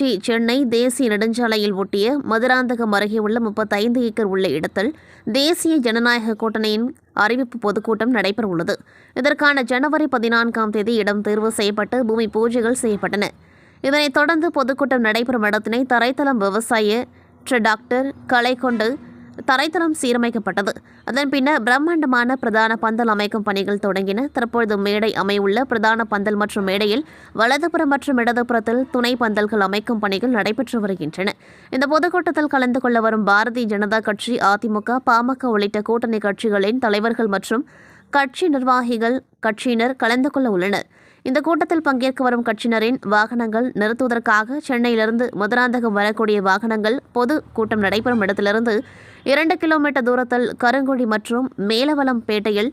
திருச்சி சென்னை தேசிய நெடுஞ்சாலையில் ஒட்டிய மதுராந்தகம் அருகே உள்ள முப்பத்தைந்து ஏக்கர் உள்ள இடத்தில் தேசிய ஜனநாயக கூட்டணியின் அறிவிப்பு பொதுக்கூட்டம் நடைபெறவுள்ளது. இதற்கான ஜனவரி பதினான்காம் தேதி இடம் தேர்வு செய்யப்பட்டு பூமி பூஜைகள் செய்யப்பட்டன. இதனைத் தொடர்ந்து பொதுக்கூட்டம் நடைபெறும் இடத்தினை தரைத்தளம் விவசாய டாக்டர் கலை கொண்டு தரைத்தளம் சீரமைக்கப்பட்டது. அதன் பின்னர் பிரம்மாண்டமான பிரதான பந்தல் அமைக்கும் பணிகள் தொடங்கின. தற்பொழுது மேடை அமையுள்ள பிரதான பந்தல் மற்றும் மேடையில் வலதுபுறம் மற்றும் இடதுபுறத்தில் துணை பந்தல்கள் அமைக்கும் பணிகள் நடைபெற்று வருகின்றன. இந்த பொதுக்கூட்டத்தில் கலந்து கொள்ள வரும் பாரதிய ஜனதா கட்சி அதிமுக பாமக உள்ளிட்ட கூட்டணி கட்சிகளின் தலைவர்கள் மற்றும் கட்சி நிர்வாகிகள் கட்சியினர் கலந்து கொள்ள உள்ளனர். இந்த கூட்டத்தில் பங்கேற்க வரும் கட்சியினரின் வாகனங்கள் நிறுத்துவதற்காக சென்னையிலிருந்து மதுராந்தகம் வரக்கூடிய வாகனங்கள் பொது கூட்டம் நடைபெறும் இடத்திலிருந்து இரண்டு கிலோமீட்டர் தூரத்தில் கருங்குழி மற்றும் மேலவலம் பேட்டையில்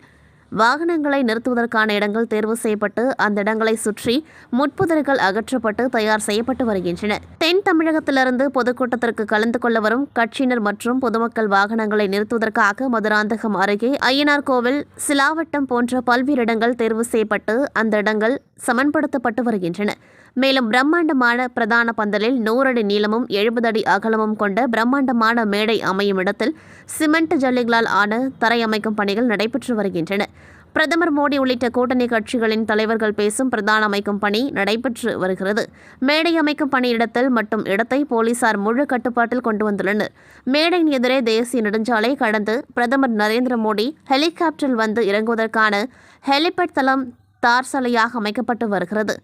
வாகனங்களை நிறுத்துவதற்கான இடங்கள் தேர்வு செய்யப்பட்டு அந்த இடங்களை சுற்றி முட்புதர்கள் அகற்றப்பட்டு தயார் செய்யப்பட்டு வருகின்றன தென் தமிழகத்திலிருந்து பொதுக்கூட்டத்திற்கு கலந்து கொள்ள வரும் கட்சியினர் மற்றும் பொதுமக்கள் வாகனங்களை நிறுத்துவதற்காக மதுராந்தகம் அருகே ஐயனார் கோவில் சிலாவட்டம் போன்ற பல்வேறு இடங்கள் தேர்வு செய்யப்பட்டு அந்த இடங்கள் சமன்படுத்தப்பட்டு வருகின்றன. மேலும் பிரம்மாண்டமான பிரதான பந்தலில் நூறு அடி நீளமும் எழுபது அடி அகலமும் கொண்ட பிரம்மாண்டமான மேடை அமையும் இடத்தில் சிமெண்ட் ஜல்லிகளால் ஆன தரையமைக்கும் பணிகள் நடைபெற்று வருகின்றன. பிரதமர் மோடி உள்ளிட்ட கூட்டணி கட்சிகளின் தலைவர்கள் பேசும் பிரதான அமைக்கும் பணி நடைபெற்று வருகிறது. மேடை அமைக்கும் பணியிடத்தில் மட்டும் இடத்தை போலீசார் முழு கட்டுப்பாட்டில் கொண்டு வந்துள்ளனர். மேடையின் எதிரே தேசிய நெடுஞ்சாலை கடந்து பிரதமர் நரேந்திர மோடி ஹெலிகாப்டரில் வந்து இறங்குவதற்கான ஹெலிபேட் தளம் தார் சாலையாக அமைக்கப்பட்டு வருகிறது.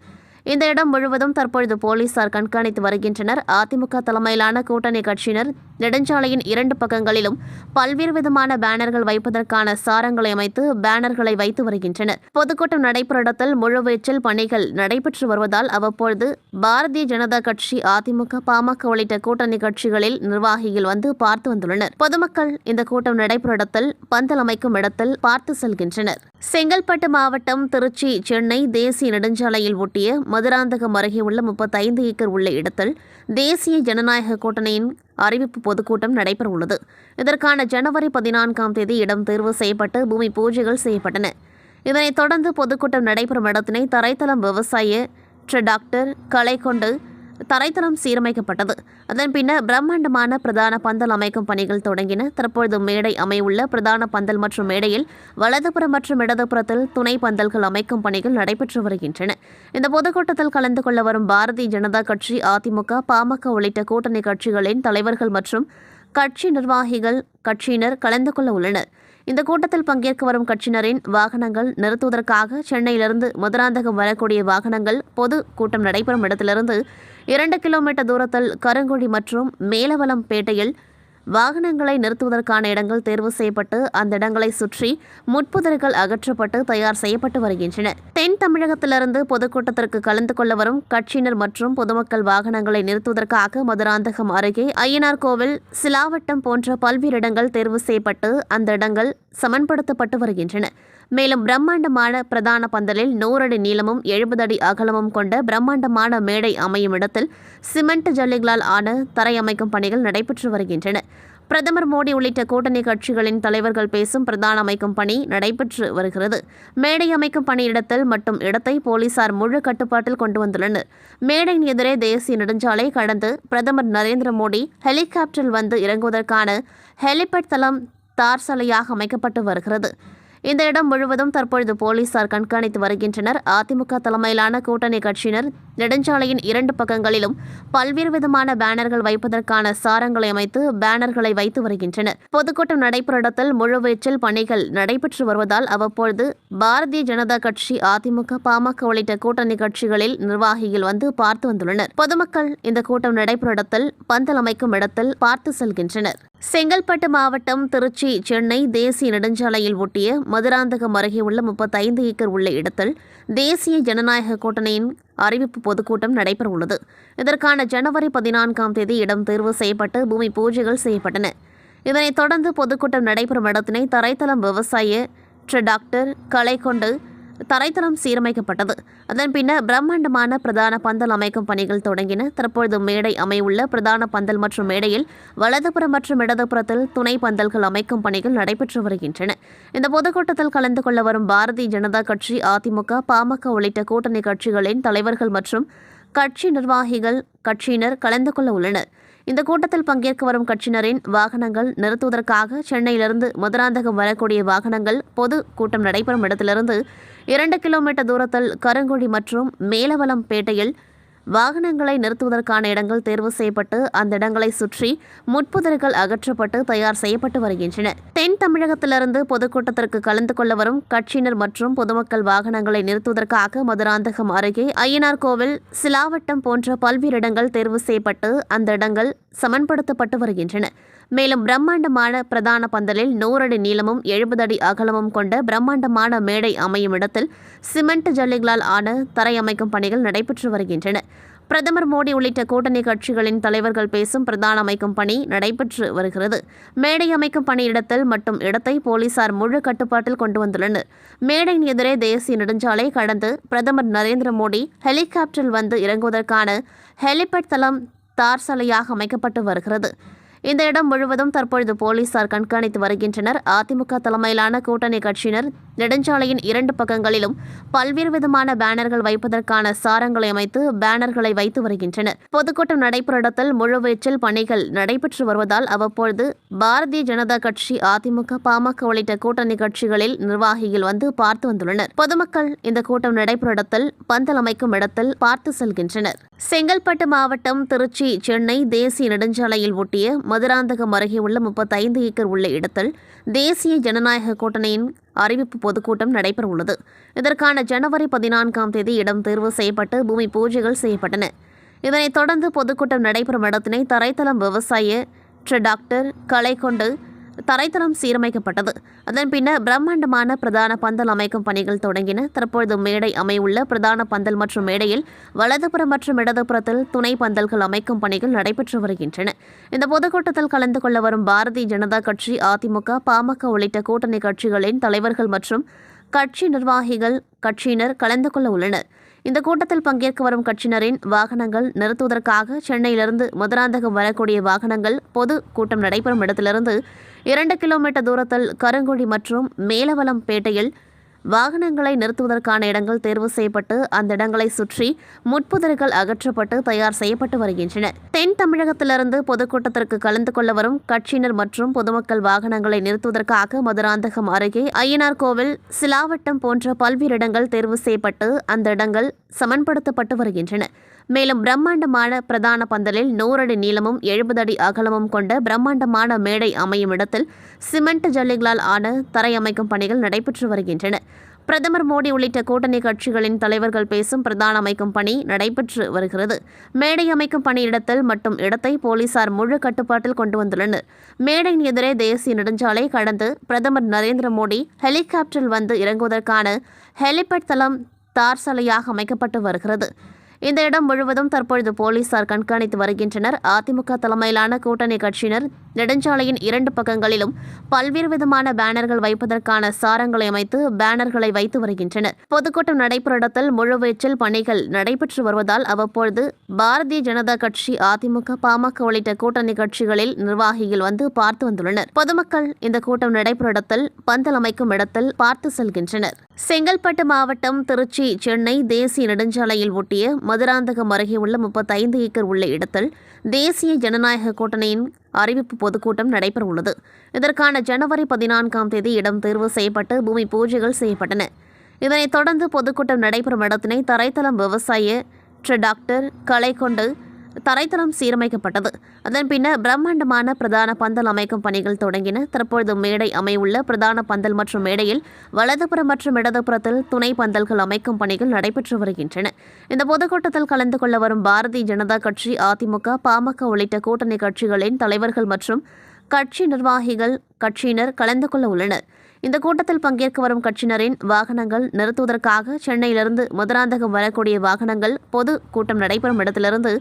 இந்த இடம் முழுவதும் தற்பொழுது போலீசார் கண்காணித்து வருகின்றனர். அதிமுக தலைமையிலான கூட்டணி கட்சியினர் நெடுஞ்சாலையின் இரண்டு பக்கங்களிலும் பல்வேறு விதமான பேனர்கள் வைப்பதற்கான சாரங்களை அமைத்து பேனர்களை வைத்து வருகின்றனர். பொதுக்கூட்டம் நடைபெற இடத்தில் முழுவீச்சில் பணிகள் நடைபெற்று வருவதால் அவ்வப்பொழுது பாரதிய ஜனதா கட்சி அதிமுக பாமக உள்ளிட்ட கூட்டணி கட்சிகளில் நிர்வாகிகள் வந்து பார்த்து வந்துள்ளனர். பொதுமக்கள் இந்த கூட்டம் நடைபெற இடத்தில் பந்தல் அமைக்கும் இடத்தில் பார்த்து செல்கின்றனர். செங்கல்பட்டு மாவட்டம் திருச்சி சென்னை தேசிய நெடுஞ்சாலையில் ஒட்டிய மதுராந்தகம் அருகே உள்ள முப்பத்தைந்து ஏக்கர் உள்ள இடத்தில் தேசிய ஜனநாயக கூட்டணியின் அறிவிப்பு பொதுக்கூட்டம் நடைபெறவுள்ளது. இதற்கான ஜனவரி பதினான்காம் தேதி இடம் தேர்வு செய்யப்பட்டு பூமி பூஜைகள் செய்யப்பட்டன. இதனைத் தொடர்ந்து பொதுக்கூட்டம் நடைபெறும் இடத்தினை தரைத்தளம் விவசாய டாக்டர் கலை கொண்டு தரைத்தளம் சீரமைக்கப்பட்டது. அதன் பின்னர் பிரம்மாண்டமான பிரதான பந்தல் அமைக்கும் பணிகள் தொடங்கின. தற்பொழுது மேடை அமையுள்ள பிரதான பந்தல் மற்றும் மேடையில் வலதுபுறம் மற்றும் இடதுபுறத்தில் துணை பந்தல்கள் அமைக்கும் பணிகள் நடைபெற்று வருகின்றன. இந்த பொதுக்கூட்டத்தில் கலந்து கொள்ள வரும் பாரதிய ஜனதா கட்சி அதிமுக பாமக உள்ளிட்ட கூட்டணி கட்சிகளின் தலைவர்கள் மற்றும் கட்சி நிர்வாகிகள் கட்சியினர் கலந்து கொள்ள உள்ளனர். இந்த கூட்டத்தில் பங்கேற்க வரும் கட்சியினரின் வாகனங்கள் நிறுத்துவதற்காக சென்னையிலிருந்து மதுராந்தகம் வரக்கூடிய வாகனங்கள் பொது கூட்டம் நடைபெறும் இடத்திலிருந்து இரண்டு கிலோமீட்டர் தூரத்தில் கருங்குழி மற்றும் மேலவலம் பேட்டையில் வாகனங்களை நிறுத்துவதற்கான இடங்கள் தேர்வு செய்யப்பட்டு அந்த இடங்களை சுற்றி முட்புதர்கள் அகற்றப்பட்டு தயார் செய்யப்பட்டு வருகின்றன தென் தமிழகத்திலிருந்து பொதுக்கூட்டத்திற்கு கலந்து கொள்ள வரும் கட்சியினர் மற்றும் பொதுமக்கள் வாகனங்களை நிறுத்துவதற்காக மதுராந்தகம் அருகே ஐயனார் கோவில் சிலாவட்டம் போன்ற பல்வேறு இடங்கள் தேர்வு செய்யப்பட்டு அந்த இடங்கள் சமன்படுத்தப்பட்டு வருகின்றன. மேலும் பிரம்மாண்டமான பிரதான பந்தலில் நூறு அடி நீளமும் எழுபது அடி அகலமும் கொண்ட பிரம்மாண்டமான மேடை அமையும் இடத்தில் சிமெண்ட் ஜல்லிகளால் ஆன தரை அமைக்கும் பணிகள் நடைபெற்று வருகின்றன. பிரதமர் மோடி உள்ளிட்ட கூட்டணி கட்சிகளின் தலைவர்கள் பேசும் பிரதான அமைக்கும் பணி நடைபெற்று வருகிறது. மேடை அமைக்கும் பணியிடத்தில் மட்டும் இடத்தை போலீசார் முழு கட்டுப்பாட்டில் கொண்டு வந்துள்ளனர். மேடையின் எதிரே தேசிய நெடுஞ்சாலை கடந்து பிரதமர் நரேந்திர மோடி ஹெலிகாப்டரில் வந்து இறங்குவதற்கான ஹெலிபேட் தளம் தார் சாலையாக அமைக்கப்பட்டு வருகிறது. இந்த இடம் முழுவதும் தற்பொழுது போலீசார் கண்காணித்து வருகின்றனர். அதிமுக தலைமையிலான கூட்டணி கட்சியினர் நெடுஞ்சாலையின் இரண்டு பக்கங்களிலும் பல்வேறு விதமான பேனர்கள் வைப்பதற்கான சாரங்களை அமைத்து பேனர்களை வைத்து வருகின்றனர். பொதுக்கூட்டம் நடைபெற இடத்தில் முழுவீச்சில் பணிகள் நடைபெற்று வருவதால் அவ்வப்பொழுது பாரதிய ஜனதா கட்சி அதிமுக பாமக உள்ளிட்ட கூட்டணி கட்சிகளில் நிர்வாகிகள் வந்து பார்த்து வந்துள்ளனர். பொதுமக்கள் இந்த கூட்டம் நடைபெறும் இடத்தில் பந்தல் அமைக்கும் இடத்தில் பார்த்து செல்கின்றனர். செங்கல்பட்டு மாவட்டம் திருச்சி சென்னை தேசிய நெடுஞ்சாலையில் ஒட்டிய மதுராந்தகம் அருகே உள்ள முப்பத்தைந்து ஏக்கர் உள்ள இடத்தில் தேசிய ஜனநாயக கூட்டணியின் அறிவிப்பு பொதுக்கூட்டம் நடைபெறவுள்ளது இதற்கான ஜனவரி பதினான்காம் தேதி இடம் தேர்வு செய்யப்பட்டு பூமி பூஜைகள் செய்யப்பட்டன. இதனைத் தொடர்ந்து பொதுக்கூட்டம் நடைபெறும் இடத்தினை தரைத்தளம் விவசாய டாக்டர் கலை கொண்டு தரைத்தளம் சீரமைக்கப்பட்டது. அதன் பின்னர் பிரம்மாண்டமான பிரதான பந்தல் அமைக்கும் பணிகள் தொடங்கின. தற்பொழுது மேடை அமையுள்ள பிரதான பந்தல் மற்றும் மேடையில் வலதுபுறம் மற்றும் இடதுபுறத்தில் துணை பந்தல்கள் அமைக்கும் பணிகள் நடைபெற்று வருகின்றன. இந்த பொதுக்கூட்டத்தில் கலந்து கொள்ள வரும் பாரதிய ஜனதா கட்சி அதிமுக பாமக உள்ளிட்ட கூட்டணி கட்சிகளின் தலைவர்கள் மற்றும் கட்சி நிர்வாகிகள் கட்சியினர் கலந்து கொள்ள உள்ளனர். இந்த கூட்டத்தில் பங்கேற்க வரும் கட்சியினரின் வாகனங்கள் நிறுத்துவதற்காக சென்னையிலிருந்து மதுராந்தகம் வரக்கூடிய வாகனங்கள் பொது கூட்டம் நடைபெறும் இடத்திலிருந்து இரண்டு கிலோமீட்டர் தூரத்தில் கருங்குடி மற்றும் மேலவலம் பேட்டையில் வாகனங்களை நிறுத்துவதற்கான இடங்கள் தேர்வு செய்யப்பட்டு அந்த இடங்களை சுற்றி முட்புதர்கள் அகற்றப்பட்டு தயார் செய்யப்பட்டு வருகின்றன. தென் தமிழகத்திலிருந்து பொதுக்கூட்டத்திற்கு கலந்து கொள்ள வரும் கட்சியினர் மற்றும் பொதுமக்கள் வாகனங்களை நிறுத்துவதற்காக மதுராந்தகம் அருகே ஐயனார் கோவில் சிலாவட்டம் போன்ற பல்வேறு இடங்கள் தேர்வு செய்யப்பட்டு அந்த இடங்கள் சமன்படுத்தப்பட்டு வருகின்றன. மேலும் பிரம்மாண்டமான பிரதான பந்தலில் நூறடி நீளமும் எழுபது அடி அகலமும் கொண்ட பிரம்மாண்டமான மேடை அமையும் இடத்தில் சிமெண்ட் ஜல்லிகளால் ஆன தரை அமைக்கும் பணிகள் நடைபெற்று வருகின்றன. பிரதமர் மோடி உள்ளிட்ட கூட்டணி கட்சிகளின் தலைவர்கள் பேசும் பிரதான அமைக்கும் பணி நடைபெற்று வருகிறது. மேடை அமைக்கும் பணியிடத்தில் மட்டும் இடத்தை போலீசார் முழு கட்டுப்பாட்டில் கொண்டு வந்துள்ளனர். மேடையின் எதிரே தேசிய நெடுஞ்சாலை கடந்து பிரதமர் நரேந்திர மோடி ஹெலிகாப்டரில் வந்து இறங்குவதற்கான ஹெலிபேட் தளம் தார் சாலையாக அமைக்கப்பட்டு வருகிறது. இந்த இடம் முழுவதும் தற்பொழுது போலீசார் கண்காணித்து வருகின்றனர். அதிமுக தலைமையிலான கூட்டணி கட்சியினர் நெடுஞ்சாலையின் இரண்டு பக்கங்களிலும் பல்வேறு விதமான பேனர்கள் வைப்பதற்கான சாரங்களை அமைத்து பேனர்களை வைத்து வருகின்றனர். பொதுக்கூட்டம் நடைபெறும் இடத்தில் முழுவீச்சில் பணிகள் நடைபெற்று வருவதால் அவ்வப்பொழுது பாரதிய ஜனதா கட்சி அதிமுக பாமக உள்ளிட்ட கூட்டணி கட்சிகளில் நிர்வாகிகள் வந்து பார்த்து வந்துள்ளனர். பொதுமக்கள் இந்த கூட்டம் நடைபெறும் இடத்தில் பந்தல் அமைக்கும் இடத்தில் பார்த்து செல்கின்றனர். செங்கல்பட்டு மாவட்டம் திருச்சி சென்னை தேசிய நெடுஞ்சாலையில் ஒட்டிய மதுராந்தகம் அருகே உள்ள முப்பத்தைந்து ஏக்கர் உள்ள இடத்தில் தேசிய ஜனநாயக கூட்டணியின் அறிவிப்பு பொதுக்கூட்டம் நடைபெற உள்ளது இதற்கான ஜனவரி பதினான்காம் தேதி இடம் தேர்வு செய்யப்பட்டு பூமி பூஜைகள் செய்யப்பட்டன. இதனைத் தொடர்ந்து பொதுக்கூட்டம் நடைபெறும் இடத்தினை தரைத்தளம் விவசாய டாக்டர் கலை கொண்டு தரைத்தளம் சீரமைக்கப்பட்டது. அதன் பின்னர் பிரம்மாண்டமான பிரதான பந்தல் அமைக்கும் பணிகள் தொடங்கின. தற்பொழுது மேடை அமையுள்ள பிரதான பந்தல் மற்றும் மேடையில் வலதுபுறம் மற்றும் இடதுபுறத்தில் துணை பந்தல்கள் அமைக்கும் பணிகள் நடைபெற்று வருகின்றன. இந்த பொதுக்கூட்டத்தில் கலந்து கொள்ள வரும் பாரதிய ஜனதா கட்சி அதிமுக பாமக உள்ளிட்ட கூட்டணி கட்சிகளின் தலைவர்கள் மற்றும் கட்சி நிர்வாகிகள் கட்சியினர் கலந்து கொள்ள உள்ளனர். இந்த கூட்டத்தில் பங்கேற்க வரும் கட்சியினரின் வாகனங்கள் நிறுத்துவதற்காக சென்னையிலிருந்து மதுராந்தகம் வரக்கூடிய வாகனங்கள் பொது கூட்டம் நடைபெறும் இடத்திலிருந்து இரண்டு கிலோமீட்டர் தூரத்தில் கருங்குழி மற்றும் மேலவலம் பேட்டையில் வாகனங்களை நிறுத்துவதற்கான இடங்கள் தேர்வு செய்யப்பட்டு அந்த இடங்களை சுற்றி முட்புதர்கள் அகற்றப்பட்டு தயார் செய்யப்பட்டு வருகின்றன. தென் தமிழகத்திலிருந்து பொதுக்கூட்டத்திற்கு கலந்து கொள்ள வரும் கட்சியினர் மற்றும் பொதுமக்கள் வாகனங்களை நிறுத்துவதற்காக மதுராந்தகம் அருகே ஐயனார் கோவில் சிலாவட்டம் போன்ற பல்வேறு இடங்கள் தேர்வு செய்யப்பட்டு அந்த இடங்கள் சமன்படுத்தப்பட்டு வருகின்றன. மேலும் பிரம்மாண்டமான பிரதான பந்தலில் நூறடி நீளமும் எழுபது அடி அகலமும் கொண்ட பிரம்மாண்டமான மேடை அமையும் இடத்தில் சிமெண்ட் ஜல்லிகளால் ஆன தரை அமைக்கும் பணிகள் நடைபெற்று வருகின்றன. பிரதமர் மோடி உள்ளிட்ட கூட்டணி கட்சிகளின் தலைவர்கள் பேசும் பிரதான அமைக்கும் பணி நடைபெற்று வருகிறது. மேடை அமைக்கும் பணியிடத்தில் மட்டும் இடத்தை போலீசார் முழு கட்டுப்பாட்டில் கொண்டு வந்துள்ளனர். மேடையின் எதிரே தேசிய நெடுஞ்சாலை கடந்து பிரதமர் நரேந்திர மோடி ஹெலிகாப்டரில் வந்து இறங்குவதற்கான ஹெலிபேட் தளம் தார் சாலையாக அமைக்கப்பட்டு வருகிறது. இந்த இடம் முழுவதும் தற்பொழுது போலீசார் கண்காணித்து வருகின்றனர். அதிமுக தலைமையிலான கூட்டணி கட்சியினர் நெடுஞ்சாலையின் இரண்டு பக்கங்களிலும் பல்வேறு விதமான பேனர்கள் வைப்பதற்கான சாரங்களை அமைத்து பேனர்களை வைத்து வருகின்றனர். பொதுக்கூட்டம் நடைபெற இடத்தில் முழுவீச்சில் பணிகள் நடைபெற்று வருவதால் அவ்வப்பொழுது பாரதிய ஜனதா கட்சி அதிமுக பாமக உள்ளிட்ட கூட்டணி கட்சிகளில் நிர்வாகிகள் வந்து பார்த்து வந்துள்ளனர். பொதுமக்கள் இந்த கூட்டம் நடைபெற இடத்தில் பந்தல் அமைக்கும் இடத்தில் பார்த்து செல்கின்றனர். செங்கல்பட்டு மாவட்டம் திருச்சி சென்னை தேசிய நெடுஞ்சாலையில் ஒட்டிய மதுராந்தகம் அருகே உள்ள முப்பத்தைந்து ஏக்கர் உள்ள இடத்தில் தேசிய ஜனநாயக கூட்டணியின் அறிவிப்பு பொதுக்கூட்டம் நடைபெற உள்ளது இதற்கான ஜனவரி பதினான்காம் தேதி இடம் தேர்வு செய்யப்பட்டு பூமி பூஜைகள் செய்யப்பட்டன. இதனைத் தொடர்ந்து பொதுக்கூட்டம் நடைபெறும் இடத்தினை தரைத்தளம் விவசாய டாக்டர் கலை கொண்டு தரைத்தளம் சீரமைக்கப்பட்டது. அதன் பின்னர் பிரம்மாண்டமான பிரதான பந்தல் அமைக்கும் பணிகள் தொடங்கின. தற்பொழுது மேடை அமையுள்ள பிரதான பந்தல் மற்றும் மேடையில் வலதுபுறம் மற்றும் இடதுபுறத்தில் துணை பந்தல்கள் அமைக்கும் பணிகள் நடைபெற்று வருகின்றன. இந்த பொதுக்கூட்டத்தில் கலந்து கொள்ள வரும் பாரதிய ஜனதா கட்சி அதிமுக பாமக உள்ளிட்ட கூட்டணி கட்சிகளின் தலைவர்கள் மற்றும் கட்சி நிர்வாகிகள் கட்சியினர் கலந்து கொள்ள உள்ளனர். இந்த கூட்டத்தில் பங்கேற்க வரும் கட்சியினரின் வாகனங்கள் நிறுத்துவதற்காக சென்னையிலிருந்து மதுராந்தகம் வரக்கூடிய வாகனங்கள் பொது கூட்டம் நடைபெறும் இடத்திலிருந்து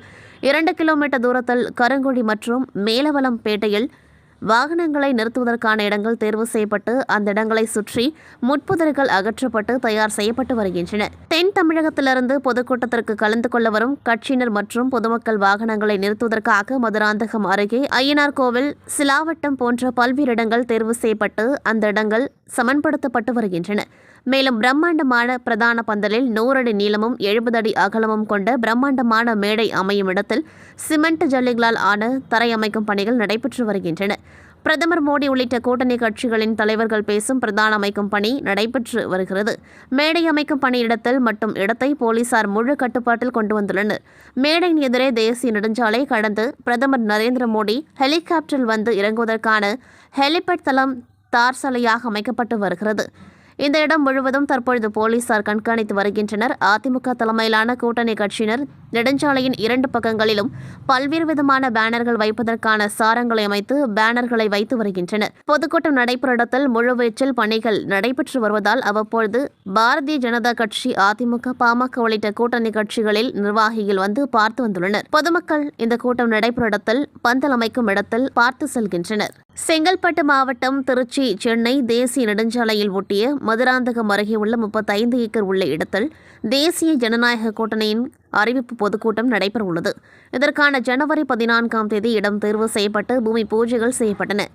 இரண்டு கிலோமீட்டர் தூரத்தில் கருங்குழி மற்றும் மேலவலம் பேட்டையில் வாகனங்களை நிறுத்துவதற்கான இடங்கள் தேர்வு செய்யப்பட்டு அந்த இடங்களை சுற்றி முட்புதர்கள் அகற்றப்பட்டு தயார் செய்யப்பட்டு வருகின்றன. தென் தமிழகத்திலிருந்து பொதுக்கூட்டத்திற்கு கலந்து கொள்ள வரும் கட்சியினர் மற்றும் பொதுமக்கள் வாகனங்களை நிறுத்துவதற்காக மதுராந்தகம் அருகே ஐயனார் கோவில் சிலாவட்டம் போன்ற பல்வேறு இடங்கள் தேர்வு செய்யப்பட்டு அந்த இடங்கள் சமன்படுத்தப்பட்டு வருகின்றன. மேலும் பிரம்மாண்டமான பிரதான பந்தலில் நூறு அடி நீளமும் எழுபது அடி அகலமும் கொண்ட பிரம்மாண்டமான மேடை அமையும் இடத்தில் சிமெண்ட் ஜல்லிகளால் ஆன தரை அமைக்கும் பணிகள் நடைபெற்று வருகின்றன. பிரதமர் மோடி உள்ளிட்ட கூட்டணி கட்சிகளின் தலைவர்கள் பேசும் பிரதான அமைக்கும் பணி நடைபெற்று வருகிறது. மேடை அமைக்கும் பணியிடத்தில் மற்றும் இடத்தை போலீசார் முழு கட்டுப்பாட்டில் கொண்டு வந்துள்ளனர். மேடையின் எதிரே தேசிய நெடுஞ்சாலை கடந்து பிரதமர் நரேந்திர மோடி ஹெலிகாப்டரில் வந்து இறங்குவதற்கான ஹெலிபேட் தளம் தார் சாலையாக அமைக்கப்பட்டு வருகிறது. இந்த இடம் முழுவதும் தற்பொழுது போலீசார் கண்காணித்து வருகின்றனர். அதிமுக தலைமையிலான கூட்டணி கட்சியினர் நெடுஞ்சாலையின் இரண்டு பக்கங்களிலும் பல்வேறு விதமான பேனர்கள் வைப்பதற்கான சாரங்களை அமைத்து பேனர்களை வைத்து வருகின்றனர். பொதுக்கூட்டம் நடைபெற இடத்தில் முழுவீச்சில் பணிகள் நடைபெற்று வருவதால் அவ்வப்பொழுது பாரதிய ஜனதா கட்சி அதிமுக பாமக உள்ளிட்ட கூட்டணி கட்சிகளில் நிர்வாகிகள் வந்து பார்த்து வந்துள்ளனர். பொதுமக்கள் இந்த கூட்டம் நடைபெற இடத்தில் பந்தல் அமைக்கும் இடத்தில் பார்த்து செல்கின்றனர். செங்கல்பட்டு மாவட்டம் திருச்சி சென்னை தேசிய நெடுஞ்சாலையில் ஒட்டிய மதுராந்தகம் அருகே உள்ள முப்பத்தைந்து ஏக்கர் உள்ள இடத்தில் தேசிய ஜனநாயக கூட்டணியின் அறிவிப்பு பொதுக்கூட்டம் நடைபெறவுள்ளது. இதற்கான ஜனவரி பதினான்காம் தேதி இடம் தேர்வு செய்யப்பட்டு பூமி பூஜைகள் செய்யப்பட்டன.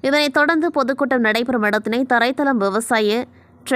இதனைத் தொடர்ந்து பொதுக்கூட்டம் நடைபெறும் இடத்தினை தரைத்தளம் விவசாய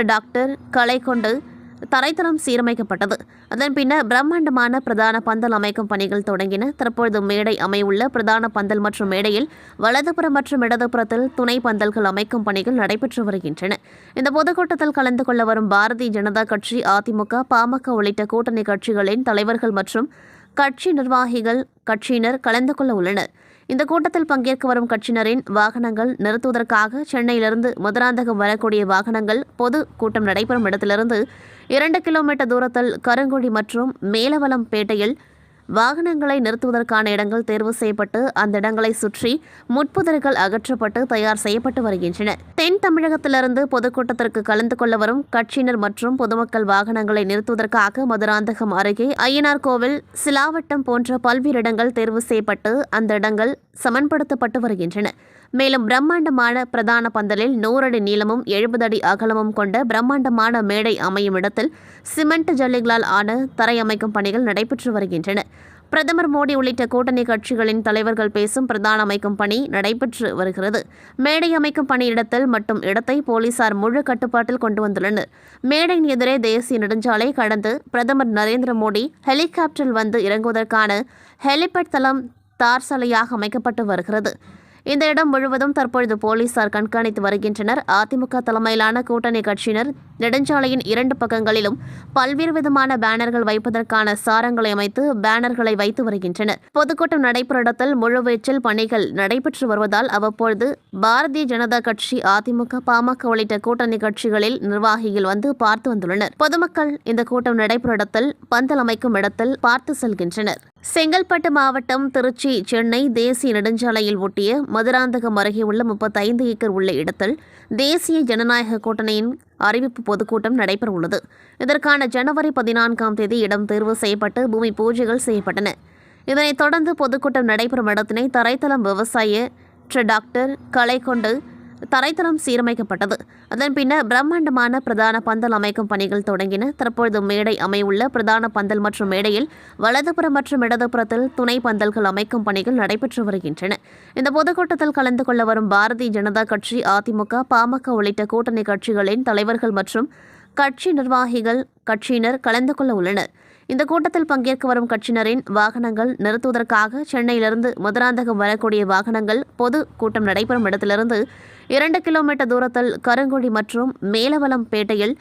டாக்டர் கலை கொண்டு தரைத்தளம் சீரமைக்கப்பட்டது. அதன் பின்னர் பிரம்மாண்டமான பிரதான பந்தல் அமைக்கும் பணிகள் தொடங்கின. தற்பொழுது மேடை அமையுள்ள பிரதான பந்தல் மற்றும் மேடையில் வலதுபுறம் மற்றும் இடதுபுறத்தில் துணை பந்தல்கள் அமைக்கும் பணிகள் நடைபெற்று வருகின்றன. இந்த பொதுக்கூட்டத்தில் கலந்து கொள்ள வரும் பாரதிய ஜனதா கட்சி அதிமுக பாமக உள்ளிட்ட கூட்டணி கட்சிகளின் தலைவர்கள் மற்றும் கட்சி நிர்வாகிகள் கட்சியினர் கலந்து கொள்ள உள்ளனர். இந்த கூட்டத்தில் பங்கேற்க வரும் கட்சியினரின் வாகனங்கள் நிறுத்துவதற்காக சென்னையிலிருந்து மதுராந்தகம் வரக்கூடிய வாகனங்கள் பொது கூட்டம் நடைபெறும் இடத்திலிருந்து இரண்டு கிலோமீட்டர் தூரத்தில் கருங்குழி மற்றும் மேலவலம் பேட்டையில் வாகனங்களை நிறுத்துவதற்கான இடங்கள் தேர்வு செய்யப்பட்டு அந்த இடங்களை சுற்றி முட்புதர்கள் அகற்றப்பட்டு தயார் செய்யப்பட்டு வருகின்றன. தென் தமிழகத்திலிருந்து பொதுக்கூட்டத்திற்கு கலந்து கொள்ள வரும் கட்சியினர் மற்றும் பொதுமக்கள் வாகனங்களை நிறுத்துவதற்காக மதுராந்தகம் அருகே ஐயனார் கோவில் சிலாவட்டம் போன்ற பல்வேறு இடங்கள் தேர்வு செய்யப்பட்டு அந்த இடங்கள் சமன்படுத்தப்பட்டு வருகின்றன. மேலும் பிரம்மாண்டமான பிரதான பந்தலில் நூறு அடி நீளமும் எழுபது அடி அகலமும் கொண்ட பிரம்மாண்டமான மேடை அமையும் இடத்தில் சிமெண்ட் ஜல்லிகளால் ஆன தரை அமைக்கும் பணிகள் நடைபெற்று வருகின்றன. பிரதமர் மோடி உள்ளிட்ட கூட்டணி கட்சிகளின் தலைவர்கள் பேசும் பிரதான அமைக்கும் பணி நடைபெற்று வருகிறது. மேடை அமைக்கும் பணியிடத்தில் மற்றும் இடத்தை போலீசார் முழு கட்டுப்பாட்டில் கொண்டு வந்துள்ளனர். மேடையின் எதிரே தேசிய நெடுஞ்சாலை கடந்து பிரதமர் நரேந்திர மோடி ஹெலிகாப்டரில் வந்து இறங்குவதற்கான ஹெலிபேட் தளம் தார் சாலையாக அமைக்கப்பட்டு வருகிறது. இந்த இடம் முழுவதும் தற்பொழுது போலீசார் கண்காணித்து வருகின்றனர். அதிமுக தலைமையிலான கூட்டணி கட்சியினர் நெடுஞ்சாலையின் இரண்டு பக்கங்களிலும் பல்வேறு விதமான பேனர்கள் வைப்பதற்கான சாரங்களை அமைத்து பேனர்களை வைத்து வருகின்றனர். பொதுக்கூட்டம் நடைபெற இடத்தில் முழுவீச்சில் பணிகள் நடைபெற்று வருவதால் அவ்வப்பொழுது பாரதிய ஜனதா கட்சி அதிமுக பாமக உள்ளிட்ட கூட்டணி கட்சிகளில் நிர்வாகிகள் வந்து பார்த்து வந்துள்ளனர். பொதுமக்கள் இந்த கூட்டம் நடைபெறும் இடத்தில் பந்தல் அமைக்கும் இடத்தில் பார்த்து செல்கின்றனர். செங்கல்பட்டு மாவட்டம் திருச்சி சென்னை தேசிய நெடுஞ்சாலையில் ஒட்டிய மதுராந்தகம் அருகே உள்ள முப்பத்தைந்து ஏக்கர் உள்ள இடத்தில் தேசிய ஜனநாயக கூட்டணியின் அறிவிப்பு பொதுக்கூட்டம் நடைபெறவுள்ளது. இதற்கான ஜனவரி பதினான்காம் தேதி இடம் தேர்வு செய்யப்பட்டு பூமி பூஜைகள் செய்யப்பட்டன. இதனைத் தொடர்ந்து பொதுக்கூட்டம் நடைபெறும் இடத்தினை தரைத்தளம் விவசாய டாக்டர் கலை கொண்டு தரைத்தளம் சீரமைக்கப்பட்டது. அதன் பின்னர் பிரம்மாண்டமான பிரதான பந்தல் அமைக்கும் பணிகள் தொடங்கின. தற்பொழுது மேடை அமையுள்ள பிரதான பந்தல் மற்றும் மேடையில் வலதுபுறம் மற்றும் இடதுபுறத்தில் துணை பந்தல்கள் அமைக்கும் பணிகள் நடைபெற்று வருகின்றன. இந்த பொதுக்கூட்டத்தில் கலந்து கொள்ள வரும் பாரதிய ஜனதா கட்சி அதிமுக பாமக உள்ளிட்ட கூட்டணி கட்சிகளின் தலைவர்கள் மற்றும் கட்சி நிர்வாகிகள் கட்சியினர் கலந்து கொள்ள உள்ளனர். இந்த கூட்டத்தில் பங்கேற்க வரும் கட்சியினரின் வாகனங்கள் நிறுத்துவதற்காக சென்னையிலிருந்து மதுராந்தகம் வரக்கூடிய வாகனங்கள் பொது கூட்டம் நடைபெறும் இடத்திலிருந்து இரண்டு கிலோமீட்டர் தூரத்தில் கருங்குழி மற்றும் மேலவலம் பேட்டையில்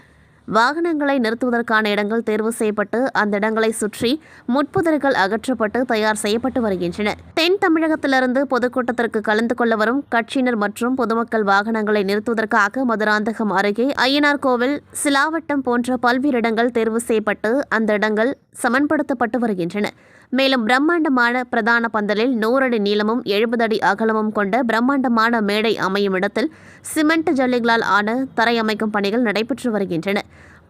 வாகனங்களை நிறுத்துவதற்கான இடங்கள் தேர்வு செய்யப்பட்டு அந்த இடங்களை சுற்றி முட்புதர்கள் அகற்றப்பட்டு தயார் செய்யப்பட்டு வருகின்றன. தென் தமிழகத்திலிருந்து பொதுக்கூட்டத்திற்கு கலந்து கொள்ள வரும் கட்சியினர் மற்றும் பொதுமக்கள் வாகனங்களை நிறுத்துவதற்காக மதுராந்தகம் அருகே ஐயனார் கோவில் சிலாவட்டம் போன்ற பல்வேறு இடங்கள் தேர்வு செய்யப்பட்டு அந்த இடங்கள் சமன்படுத்தப்பட்டு வருகின்றன. மேலும் பிரம்மாண்டமான பிரதான பந்தலில் நூறு அடி நீளமும் எழுபது அடி அகலமும் கொண்ட பிரம்மாண்டமான மேடை அமையும் இடத்தில் சிமெண்ட் ஜல்லிகளால் ஆன தரை அமைக்கும் பணிகள் நடைபெற்று வருகின்றன.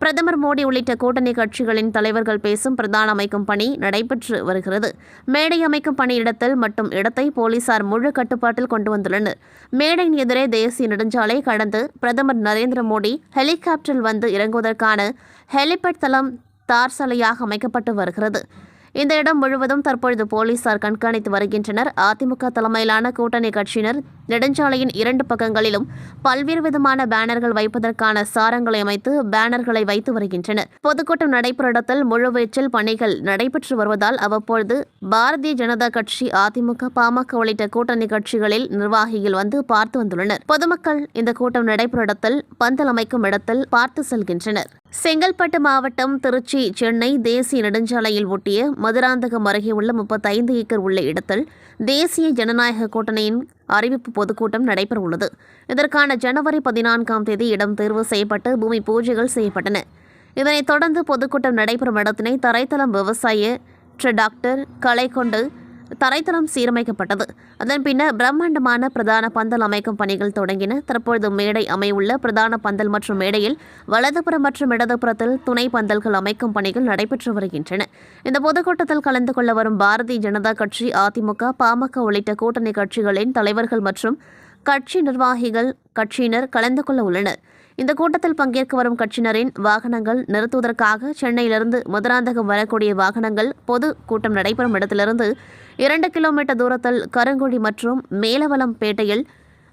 பிரதமர் மோடி உள்ளிட்ட கூட்டணி கட்சிகளின் தலைவர்கள் பேசும் பிரதான அமைக்கும் பணி நடைபெற்று வருகிறது. மேடை அமைக்கும் பணியிடத்தில் மற்றும் இடத்தை போலீசார் முழு கட்டுப்பாட்டில் கொண்டு வந்துள்ளனர். மேடையின் எதிரே தேசிய நெடுஞ்சாலை கடந்து பிரதமர் நரேந்திர மோடி ஹெலிகாப்டரில் வந்து இறங்குவதற்கான ஹெலிபேட் தளம் தார் சாலையாக அமைக்கப்பட்டு வருகிறது. இந்த இடம் முழுவதும் தற்பொழுது போலீசார் கண்காணித்து வருகின்றனர். அதிமுக தலைமையிலான கூட்டணி கட்சியினர் நெடுஞ்சாலையின் இரண்டு பக்கங்களிலும் பல்வேறு விதமான பேனர்கள் வைப்பதற்கான சாரங்களை அமைத்து பேனர்களை வைத்து வருகின்றனர். பொதுக்கூட்டம் நடைபெற இடத்தில் முழுவீச்சில் பணிகள் நடைபெற்று வருவதால் அவ்வப்பொழுது பாரதிய ஜனதா கட்சி அதிமுக பாமக உள்ளிட்ட கூட்டணி கட்சிகளில் நிர்வாகிகள் வந்து பார்த்து வந்துள்ளனர். பொதுமக்கள் இந்த கூட்டம் நடைபெறும் இடத்தில் பந்தல் அமைக்கும் இடத்தில் பார்த்து செல்கின்றனர். செங்கல்பட்டு மாவட்டம் திருச்சி சென்னை தேசிய நெடுஞ்சாலையில் ஒட்டிய மதுராந்தகம் அருகே உள்ள முப்பத்தைந்து ஏக்கர் உள்ள இடத்தில் தேசிய ஜனநாயக கூட்டணியின் அறிவிப்பு பொதுக்கூட்டம் நடைபெறவுள்ளது. இதற்கான ஜனவரி பதினான்காம் தேதி இடம் தேர்வு செய்யப்பட்டு பூமி பூஜைகள் செய்யப்பட்டன. இதனைத் தொடர்ந்து பொதுக்கூட்டம் நடைபெறும் இடத்தினை தரைத்தளம் விவசாய டாக்டர் கலை கொண்டு தரைத்தளம் சீரமைக்கப்பட்டது. அதன் பின்னர் பிரம்மாண்டமான பிரதான பந்தல் அமைக்கும் பணிகள் தொடங்கின. தற்பொழுது மேடை அமையுள்ள பிரதான பந்தல் மற்றும் மேடையில் வலதுபுறம் மற்றும் இடதுபுறத்தில் துணை பந்தல்கள் அமைக்கும் பணிகள் நடைபெற்று வருகின்றன. இந்த பொதுக்கூட்டத்தில் கலந்து கொள்ள வரும் பாரதிய ஜனதா கட்சி அதிமுக பாமக உள்ளிட்ட கூட்டணி கட்சிகளின் தலைவர்கள் மற்றும் கட்சி நிர்வாகிகள் கட்சியினர் கலந்து கொள்ள உள்ளனர். இந்த கூட்டத்தில் பங்கேற்க வரும் கட்சியினரின் வாகனங்கள் நிறுத்துவதற்காக சென்னையிலிருந்து மதுராந்தகம் வரக்கூடிய வாகனங்கள் பொது கூட்டம் நடைபெறும் இடத்திலிருந்து இரண்டு கிலோமீட்டர் தூரத்தில் கருங்குழி மற்றும் மேலவலம் பேட்டையில்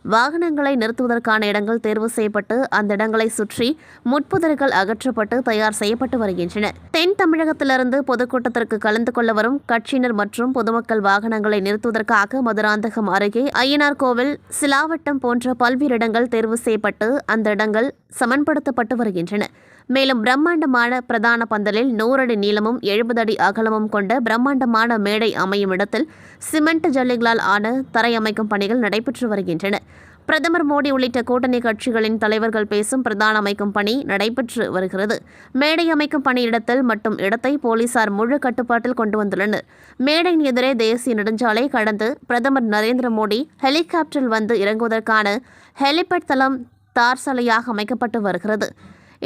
வாகனங்களை நிறுத்துவதற்கான இடங்கள் தேர்வு செய்யப்பட்டு அந்த இடங்களை சுற்றி முட்புதர்கள் அகற்றப்பட்டு தயார் செய்யப்பட்டு வருகின்றன. தென் தமிழகத்திலிருந்து பொதுக்கூட்டத்திற்கு கலந்து கொள்ள வரும் கட்சியினர் மற்றும் பொதுமக்கள் வாகனங்களை நிறுத்துவதற்காக மதுராந்தகம் அருகே ஐயனார் கோவில் சிலாவட்டம் போன்ற பல்வேறு இடங்கள் தேர்வு செய்யப்பட்டு அந்த இடங்கள் சமன்படுத்தப்பட்டு வருகின்றன. மேலும் பிரம்மாண்டமான பிரதான பந்தலில் நூறடி நீளமும் எழுபது அடி அகலமும் கொண்ட பிரம்மாண்டமான மேடை அமையும் இடத்தில் சிமெண்ட் ஜல்லிகளால் ஆன தரை அமைக்கும் பணிகள் நடைபெற்று வருகின்றன. பிரதமர் மோடி உள்ளிட்ட கூட்டணி கட்சிகளின் தலைவர்கள் பேசும் பிரதான அமைக்கும் பணி நடைபெற்று வருகிறது. மேடை அமைக்கும் பணியிடத்தில் மட்டும் இடத்தை போலீசார் முழு கட்டுப்பாட்டில் கொண்டு வந்துள்ளனர். மேடையின் எதிரே தேசிய நெடுஞ்சாலை கடந்து பிரதமர் நரேந்திர மோடி ஹெலிகாப்டரில் வந்து இறங்குவதற்கான ஹெலிபேட் தளம் தார் சாலையாக அமைக்கப்பட்டு வருகிறது.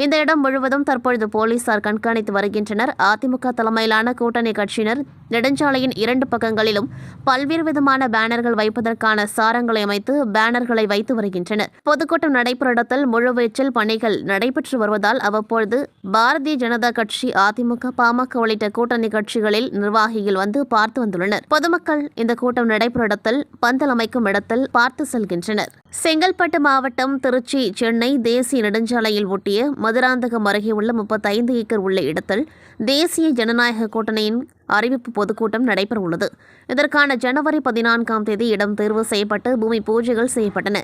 இந்த இடம் முழுவதும் தற்பொழுது போலீசார் கண்காணித்து வருகின்றனர். அதிமுக தலைமையிலான கூட்டணி கட்சியினர் நெடுஞ்சாலையின் இரண்டு பக்கங்களிலும் பல்வேறு விதமான பேனர்கள் வைப்பதற்கான சாரங்களை அமைத்து பேனர்களை வைத்து வருகின்றனர். பொதுக்கூட்டம் நடைபெற இடத்தில் முழுவீச்சில் பணிகள் நடைபெற்று வருவதால் அவ்வப்பொழுது பாரதிய ஜனதா கட்சி அதிமுக பாமக உள்ளிட்ட கூட்டணி கட்சிகளில் நிர்வாகிகள் வந்து பார்த்து வந்துள்ளனர். பொதுமக்கள் இந்த கூட்டம் நடைபெறும் இடத்தில் பந்தல் அமைக்கும் இடத்தில் பார்த்து செல்கின்றனர். செங்கல்பட்டு மாவட்டம் திருச்சி சென்னை தேசிய நெடுஞ்சாலையில் ஒட்டிய மதுராந்தகம் அருகே உள்ள முப்பத்தைந்து ஏக்கர் உள்ள இடத்தில் தேசிய ஜனநாயக கூட்டணியின் அறிவிப்பு பொதுக்கூட்டம் நடைபெறவுள்ளது. இதற்கான ஜனவரி பதினான்காம் தேதி இடம் தேர்வு செய்யப்பட்டு பூமி பூஜைகள் செய்யப்பட்டன.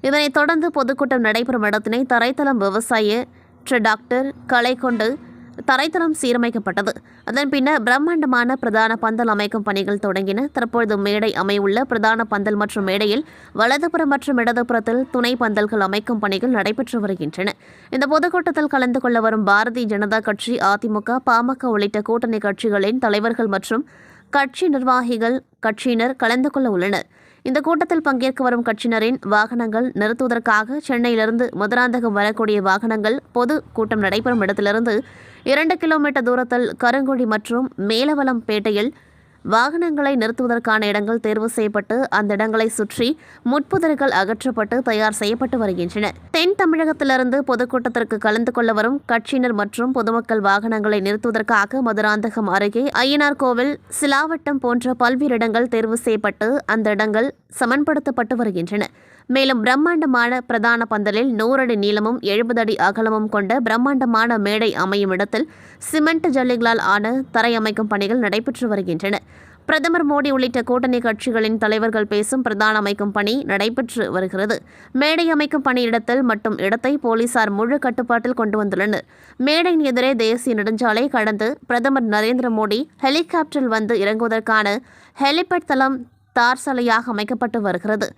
இதனைத் தொடர்ந்து பொதுக்கூட்டம் நடைபெறும் இடத்தினை தரைத்தளம் விவசாய டாக்டர் கலை கொண்டு தரைத்தளம் சீரமைக்கப்பட்டது. அதன் பின்னர் பிரம்மாண்டமான பிரதான பந்தல் அமைக்கும் பணிகள் தொடங்கின. தற்பொழுது மேடை அமையுள்ள பிரதான பந்தல் மற்றும் மேடையில் வலதுபுறம் மற்றும் இடதுபுறத்தில் துணை பந்தல்கள் அமைக்கும் பணிகள் நடைபெற்று வருகின்றன. இந்த பொதுக்கூட்டத்தில் கலந்து கொள்ள வரும் பாரதிய ஜனதா கட்சி அதிமுக பாமக உள்ளிட்ட கூட்டணி கட்சிகளின் தலைவர்கள் மற்றும் கட்சி நிர்வாகிகள் கட்சியினர் கலந்து கொள்ள உள்ளனர். இந்த கூட்டத்தில் பங்கேற்க வரும் கட்சியினரின் வாகனங்கள் நிறுத்துவதற்காக சென்னையிலிருந்து மதுராந்தகம் வரக்கூடிய வாகனங்கள் பொது கூட்டம் நடைபெறும் இடத்திலிருந்து இரண்டு கிலோமீட்டர் தூரத்தில் கருங்குடி மற்றும் மேலவலம் பேட்டையில் வாகனங்களை நிறுத்துவதற்கான இடங்கள் தேர்வு செய்யப்பட்டு அந்த இடங்களை சுற்றி முட்புதர்கள் அகற்றப்பட்டு தயார் செய்யப்பட்டு வருகின்றன. தென் தமிழகத்திலிருந்து பொதுக்கூட்டத்திற்கு கலந்து கொள்ள வரும் கட்சியினர் மற்றும் பொதுமக்கள் வாகனங்களை நிறுத்துவதற்காக மதுராந்தகம் அருகே ஐயனார் கோவில் சிலாவட்டம் போன்ற பல்வேறு இடங்கள் தேர்வு செய்யப்பட்டு அந்த இடங்கள் சமன்படுத்தப்பட்டு வருகின்றன. மேலும் பிரம்மாண்டமான பிரதான பந்தலில் நூறு அடி நீளமும் எழுபது அடி அகலமும் கொண்ட பிரம்மாண்டமான மேடை அமையும் இடத்தில் சிமெண்ட் ஜல்லிகளால் ஆன தரை அமைக்கும் பணிகள் நடைபெற்று வருகின்றன. பிரதமர் மோடி உள்ளிட்ட கூட்டணி கட்சிகளின் தலைவர்கள் பேசும் பிரதான அமைக்கும் பணி நடைபெற்று வருகிறது. மேடை அமைக்கும் பணியிடத்தில் மட்டும் இடத்தை போலீசார் முழு கட்டுப்பாட்டில் கொண்டு வந்துள்ளனர். மேடையின் எதிரே தேசிய நெடுஞ்சாலை கடந்து பிரதமர் நரேந்திர மோடி ஹெலிகாப்டரில் வந்து இறங்குவதற்கான ஹெலிபேட் தளம் தார் சாலையாக அமைக்கப்பட்டு வருகிறது.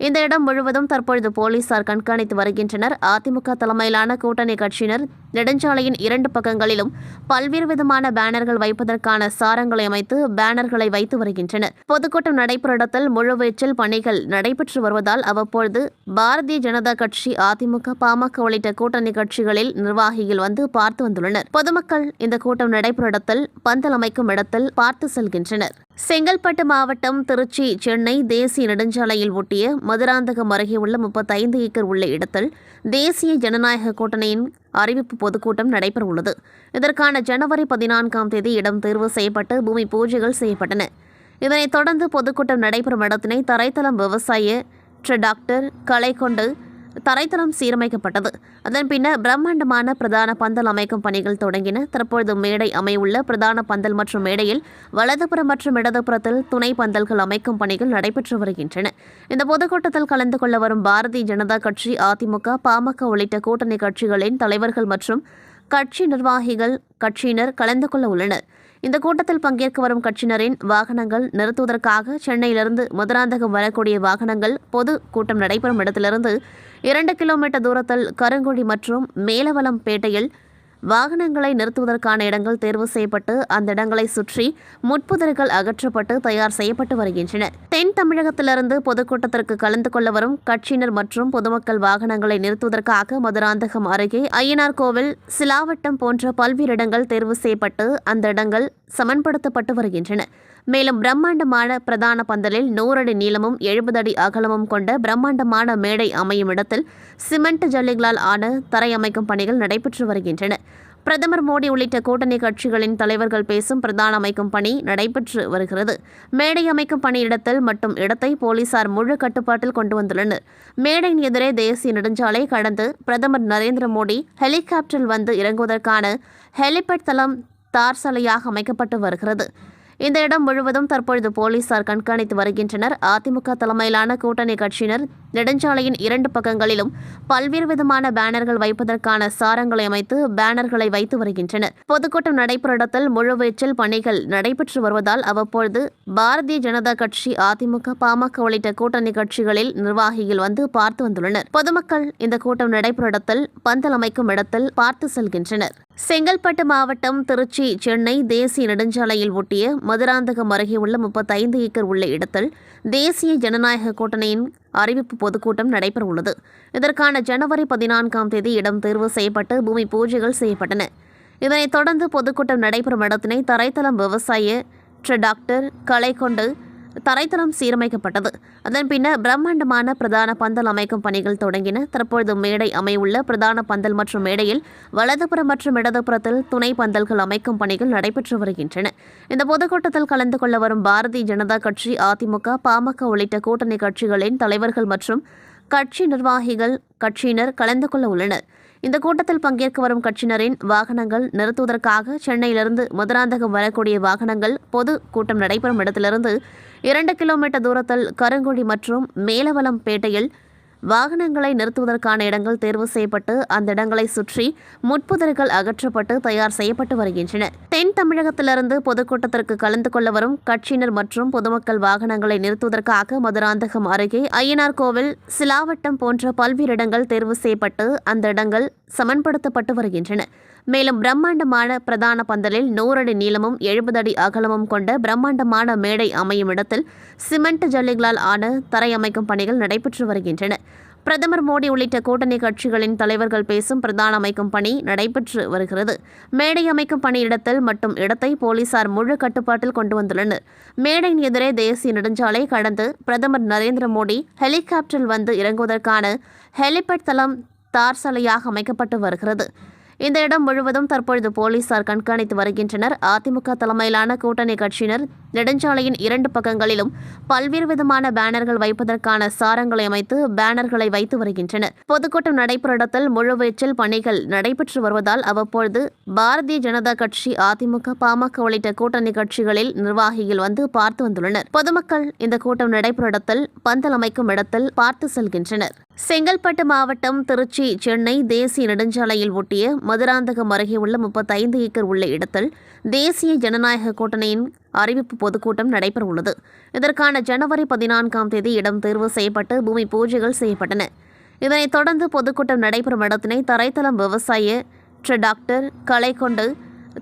இந்த இடம் முழுவதும் தற்பொழுது போலீசார் கண்காணித்து வருகின்றனர். அதிமுக தலைமையிலான கூட்டணி கட்சியினர் நெடுஞ்சாலையின் இரண்டு பக்கங்களிலும் பல்வேறு விதமான பேனர்கள் வைப்பதற்கான சாரங்களை அமைத்து பேனர்களை வைத்து வருகின்றனர். பொதுக்கூட்டம் நடைபெற இடத்தில் முழுவீச்சில் பணிகள் நடைபெற்று வருவதால் அவ்வப்பொழுது பாரதிய ஜனதா கட்சி அதிமுக பாமக உள்ளிட்ட கூட்டணி கட்சிகளில் நிர்வாகிகள் வந்து பார்த்து வந்துள்ளனர். பொதுமக்கள் இந்த கூட்டம் நடைபெற இடத்தில் பந்தல் அமைக்கும் இடத்தில் பார்த்து செல்கின்றனர். செங்கல்பட்டு மாவட்டம் திருச்சி சென்னை தேசிய நெடுஞ்சாலையில் ஒட்டிய மதுராந்தகம் அருகே உள்ள முப்பத்தைந்து ஏக்கர் உள்ள இடத்தில் தேசிய ஜனநாயக கூட்டணியின் அறிவிப்பு பொதுக்கூட்டம் நடைபெறவுள்ளது. இதற்கான ஜனவரி பதினான்காம் தேதி இடம் தேர்வு செய்யப்பட்டு பூமி பூஜைகள் செய்யப்பட்டன. இதனைத் தொடர்ந்து பொதுக்கூட்டம் நடைபெறும் இடத்தினை தரைத்தளம் விவசாய டாக்டர் கலை கொண்டு தரைத்தளம் சீரமைக்கப்பட்டது. அதன் பின்னர் பிரம்மாண்டமான பிரதான பந்தல் அமைக்கும் பணிகள் தொடங்கின. தற்பொழுது மேடை அமையுள்ள பிரதான பந்தல் மற்றும் மேடையில் வலதுபுறம் மற்றும் இடதுபுறத்தில் துணை பந்தல்கள் அமைக்கும் பணிகள் நடைபெற்று வருகின்றன. இந்த பொதுக்கூட்டத்தில் கலந்து கொள்ள வரும் பாரதிய ஜனதா கட்சி அதிமுக பாமக உள்ளிட்ட கூட்டணி கட்சிகளின் தலைவர்கள் மற்றும் கட்சி நிர்வாகிகள் கட்சியினர் கலந்து கொள்ள உள்ளனர். இந்த கூட்டத்தில் பங்கேற்க வரும் கட்சியினரின் வாகனங்கள் நிறுத்துவதற்காக சென்னையிலிருந்து மதுராந்தகம் வரக்கூடிய வாகனங்கள் பொது கூட்டம் நடைபெறும் இடத்திலிருந்து இரண்டு கிலோமீட்டர் தூரத்தில் கருங்குழி மற்றும் மேலவலம் பேட்டையில் வாகனங்களை நிறுத்துவதற்கான இடங்கள் தேர்வு செய்யப்பட்டு அந்த இடங்களை சுற்றி முட்புதர்கள் அகற்றப்பட்டு தயார் செய்யப்பட்டு வருகின்றன தென் தமிழகத்திலிருந்து பொதுக்கூட்டத்திற்கு கலந்து கொள்ள வரும் கட்சியினர் மற்றும் பொதுமக்கள் வாகனங்களை நிறுத்துவதற்காக மதுராந்தகம் அருகே ஐயனார் கோவில் சிலாவட்டம் போன்ற பல்வேறு இடங்கள் தேர்வு செய்யப்பட்டு அந்த இடங்கள் சமன்படுத்தப்பட்டு வருகின்றன. மேலும் பிரம்மாண்டமான பிரதான பந்தலில் நூறு அடி நீளமும் எழுபது அடி அகலமும் கொண்ட பிரம்மாண்டமான மேடை அமையும் இடத்தில் சிமெண்ட் ஜல்லிகளால் ஆன தரை அமைக்கும் பணிகள் நடைபெற்று வருகின்றன. பிரதமர் மோடி உள்ளிட்ட கூட்டணி கட்சிகளின் தலைவர்கள் பேசும் பிரதான அமைக்கும் பணி நடைபெற்று வருகிறது. மேடை அமைக்கும் பணியிடத்தில் மற்றும் இடத்தை போலீசார் முழு கட்டுப்பாட்டில் கொண்டு வந்துள்ளனர். மேடையின் எதிரே தேசிய நெடுஞ்சாலை கடந்து பிரதமர் நரேந்திர மோடி ஹெலிகாப்டரில் வந்து இறங்குவதற்கான ஹெலிபேட் தளம் தார் சாலையாக அமைக்கப்பட்டு வருகிறது. இந்த இடம் முழுவதும் தற்பொழுது போலீசார் கண்காணித்து வருகின்றனர். அதிமுக தலைமையிலான கூட்டணி கட்சியினர் நெடுஞ்சாலையின் இரண்டு பக்கங்களிலும் பல்வேறு விதமான பேனர்கள் வைப்பதற்கான சாரங்களை அமைத்து பேனர்களை வைத்து வருகின்றனர். பொதுக்கூட்டம் நடைபெறும் இடத்தில் முழுவீச்சில் பணிகள் நடைபெற்று வருவதால் அவ்வப்பொழுது பாரதிய ஜனதா கட்சி அதிமுக பாமக உள்ளிட்ட கூட்டணி கட்சிகளில் நிர்வாகிகள் வந்து பார்த்து வந்துள்ளனர். பொதுமக்கள் இந்த கூட்டம் நடைபெறும் இடத்தில் பந்தல் அமைக்கும் இடத்தில் பார்த்து செல்கின்றனர். செங்கல்பட்டு மாவட்டம் திருச்சி சென்னை தேசிய நெடுஞ்சாலையில் ஒட்டிய மதுராந்தகம் அருகே உள்ள முப்பத்தைந்து ஏக்கர் உள்ள இடத்தில் தேசிய ஜனநாயக கூட்டணியின் அறிவிப்பு பொதுக்கூட்டம் நடைபெறவுள்ளது. இதற்கான ஜனவரி பதினான்காம் தேதி இடம் தேர்வு செய்யப்பட்டு பூமி பூஜைகள் செய்யப்பட்டன. இதனைத் தொடர்ந்து பொதுக்கூட்டம் நடைபெறும் இடத்தினை தரைத்தளம் விவசாய டாக்டர் களை கொண்டு தரைத்தளம் சீரமைக்கப்பட்டது. அதன் பின்னர் பிரம்மாண்டமான பிரதான பந்தல் அமைக்கும் பணிகள் தொடங்கின. தற்பொழுது மேடை அமையுள்ள பிரதான பந்தல் மற்றும் மேடையில் வலதுபுறம் மற்றும் இடதுபுறத்தில் துணை பந்தல்கள் அமைக்கும் பணிகள் நடைபெற்று வருகின்றன. இந்த பொதுக்கூட்டத்தில் கலந்து கொள்ள வரும் பாரதிய ஜனதா கட்சி அதிமுக பாமக உள்ளிட்ட கூட்டணி கட்சிகளின் தலைவர்கள் மற்றும் கட்சி நிர்வாகிகள் கட்சியினர் கலந்து கொள்ள உள்ளனர். இந்த கூட்டத்தில் பங்கேற்க வரும் கட்சியினரின் வாகனங்கள் நிறுத்துவதற்காக சென்னையிலிருந்து மதுராந்தகம் வரக்கூடிய வாகனங்கள் பொது கூட்டம் நடைபெறும் இடத்திலிருந்து இரண்டு கிலோமீட்டர் தூரத்தில் கருங்குடி மற்றும் மேலவலம் பேட்டையில் வாகனங்களை நிறுத்துவதற்கான இடங்கள் தேர்வு செய்யப்பட்டு அந்த இடங்களை சுற்றி முட்புதர்கள் அகற்றப்பட்டு தயார் செய்யப்பட்டு வருகின்றன. தென் தமிழகத்திலிருந்து பொதுக்கூட்டத்திற்கு கலந்து கொள்ள வரும் கட்சியினர் மற்றும் பொதுமக்கள் வாகனங்களை நிறுத்துவதற்காக மதுராந்தகம் அருகே ஐயனார் கோவில் சிலாவட்டம் போன்ற பல்வேறு இடங்கள் தேர்வு செய்யப்பட்டு அந்த இடங்கள் சமன்படுத்தப்பட்டு வருகின்றன. மேலும் பிரம்மாண்டமான பிரதான பந்தலில் நூறு அடி நீளமும் எழுபது அடி அகலமும் கொண்ட பிரம்மாண்டமான மேடை அமையும் இடத்தில் சிமெண்ட் ஜல்லிகளால் ஆன தரை அமைக்கும் பணிகள் நடைபெற்று வருகின்றன. பிரதமர் மோடி உள்ளிட்ட கூட்டணி கட்சிகளின் தலைவர்கள் பேசும் பிரதான அமைக்கும் பணி நடைபெற்று வருகிறது. மேடை அமைக்கும் பணியிடத்தில் மற்றும் இடத்தை போலீசார் முழு கட்டுப்பாட்டில் கொண்டு வந்துள்ளனர். மேடையின் எதிரே தேசிய நெடுஞ்சாலை கடந்து பிரதமர் நரேந்திர மோடி ஹெலிகாப்டரில் வந்து இறங்குவதற்கான ஹெலிபேட் தளம் தார் சாலையாக அமைக்கப்பட்டு வருகிறது. இந்த இடம் முழுவதும் தற்பொழுது போலீசார் கண்காணித்து வருகின்றனர். அதிமுக தலைமையிலான கூட்டணி கட்சியினர் நெடுஞ்சாலையின் இரண்டு பக்கங்களிலும் பல்வேறு விதமான பேனர்கள் வைப்பதற்கான சாரங்களை அமைத்து பேனர்களை வைத்து வருகின்றனர். பொதுக்கூட்டம் நடைபெற இடத்தில் முழுவீச்சில் பணிகள் நடைபெற்று வருவதால் அவ்வப்பொழுது பாரதிய ஜனதா கட்சி அதிமுக பாமக உள்ளிட்ட கூட்டணி கட்சிகளில் நிர்வாகிகள் வந்து பார்த்து வந்துள்ளனர். பொதுமக்கள் இந்த கூட்டம் நடைபெற இடத்தில் பந்தல் அமைக்கும் இடத்தில் பார்த்து செல்கின்றனர். செங்கல்பட்டு மாவட்டம் திருச்சி சென்னை தேசிய நெடுஞ்சாலையில் ஒட்டிய மதுராந்தகம் அருகே உள்ள முப்பத்தைந்து ஏக்கர் உள்ள இடத்தில் தேசிய ஜனநாயக கூட்டணியின் அறிவிப்பு பொதுக்கூட்டம் நடைபெறவுள்ளது. இதற்கான ஜனவரி பதினான்காம் தேதி இடம் தேர்வு செய்யப்பட்டு பூமி பூஜைகள் செய்யப்பட்டன. இதனைத் தொடர்ந்து பொதுக்கூட்டம் நடைபெறும் இடத்தினை தரைத்தளம் விவசாய டாக்டர் கலைக்கொண்டு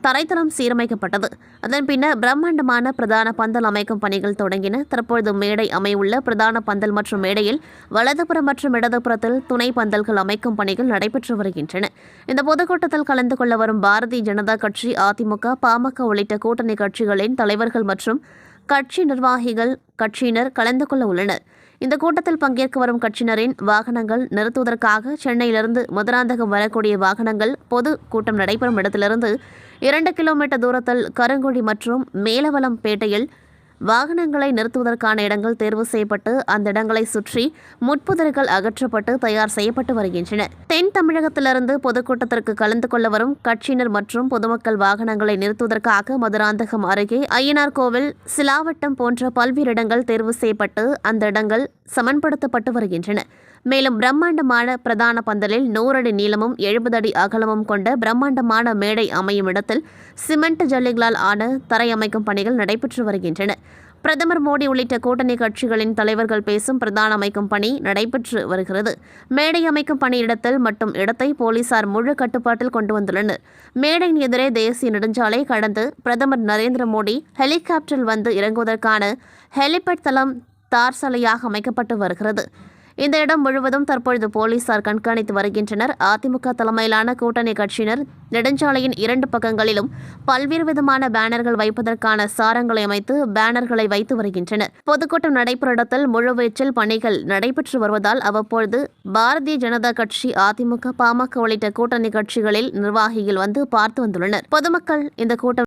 தரைத்தளம் சீரமைக்கப்பட்டது. அதன் பின்னர் பிரம்மாண்டமான பிரதான பந்தல் அமைக்கும் பணிகள் தொடங்கின. தற்பொழுது மேடை அமையுள்ள பிரதான பந்தல் மற்றும் மேடையில் வலதுபுறம் மற்றும் இடதுபுறத்தில் துணை பந்தல்கள் அமைக்கும் பணிகள் நடைபெற்று வருகின்றன. இந்த பொதுக்கூட்டத்தில் கலந்து கொள்ள வரும் பாரதிய ஜனதா கட்சி அதிமுக பாமக உள்ளிட்ட கூட்டணி கட்சிகளின் தலைவர்கள் மற்றும் கட்சி நிர்வாகிகள் கட்சியினர் கலந்து கொள்ள உள்ளனர். இந்த கூட்டத்தில் பங்கேற்க வரும் கட்சியினரின் வாகனங்கள் நிறுத்துவதற்காக சென்னையிலிருந்து மதுராந்தகம் வரக்கூடிய வாகனங்கள் பொது கூட்டம் நடைபெறும் இடத்திலிருந்து இரண்டு கிலோமீட்டர் தூரத்தில் கருங்குழி மற்றும் மேலவலம் பேட்டையில் வாகனங்களை நிறுத்துவதற்கான இடங்கள் தேர்வு செய்யப்பட்டு அந்த இடங்களை சுற்றி முட்புதர்கள் அகற்றப்பட்டு தயார் செய்யப்பட்டு வருகின்றன தென் தமிழகத்திலிருந்து பொதுக்கூட்டத்திற்கு கலந்து கொள்ள வரும் கட்சியினர் மற்றும் பொதுமக்கள் வாகனங்களை நிறுத்துவதற்காக மதுராந்தகம் அருகே ஐயனார் கோவில் சிலாவட்டம் போன்ற பல்வேறு இடங்கள் தேர்வு செய்யப்பட்டு அந்த இடங்கள் சமன்படுத்தப்பட்டு வருகின்றன. மேலும் பிரம்மாண்டமான பிரதான பந்தலில் நூறு அடி நீளமும் எழுபது அடி அகலமும் கொண்ட பிரம்மாண்டமான மேடை அமையும் இடத்தில் சிமெண்ட் ஜல்லிகளால் ஆன தரை அமைக்கும் பணிகள் நடைபெற்று வருகின்றன. பிரதமர் மோடி உள்ளிட்ட கூட்டணி கட்சிகளின் தலைவர்கள் பேசும் பிரதான அமைக்கும் பணி நடைபெற்று வருகிறது. மேடை அமைக்கும் பணியிடத்தில் மட்டும் இடத்தை போலீசார் முழு கட்டுப்பாட்டில் கொண்டு வந்துள்ளனர். மேடையின் எதிரே தேசிய நெடுஞ்சாலை கடந்து பிரதமர் நரேந்திர மோடி ஹெலிகாப்டரில் வந்து இறங்குவதற்கான ஹெலிபேட் தளம் தார் சாலையாக அமைக்கப்பட்டு வருகிறது. இந்த இடம் முழுவதும் தற்பொழுது போலீசார் கண்காணித்து வருகின்றனர். அதிமுக தலைமையிலான கூட்டணி கட்சியினர் நெடுஞ்சாலையின் இரண்டு பக்கங்களிலும் பல்வேறு விதமான பேனர்கள் வைப்பதற்கான சாரங்களை அமைத்து பேனர்களை வைத்து வருகின்றனர். பொதுக்கூட்டம் நடைபெற இடத்தில் முழுவீச்சில் பணிகள் நடைபெற்று வருவதால் அவ்வப்பொழுது பாரதிய ஜனதா கட்சி அதிமுக பாமக உள்ளிட்ட கூட்டணி கட்சிகளில் நிர்வாகிகள் வந்து பார்த்து வந்துள்ளனர். பொதுமக்கள் இந்த கூட்டம்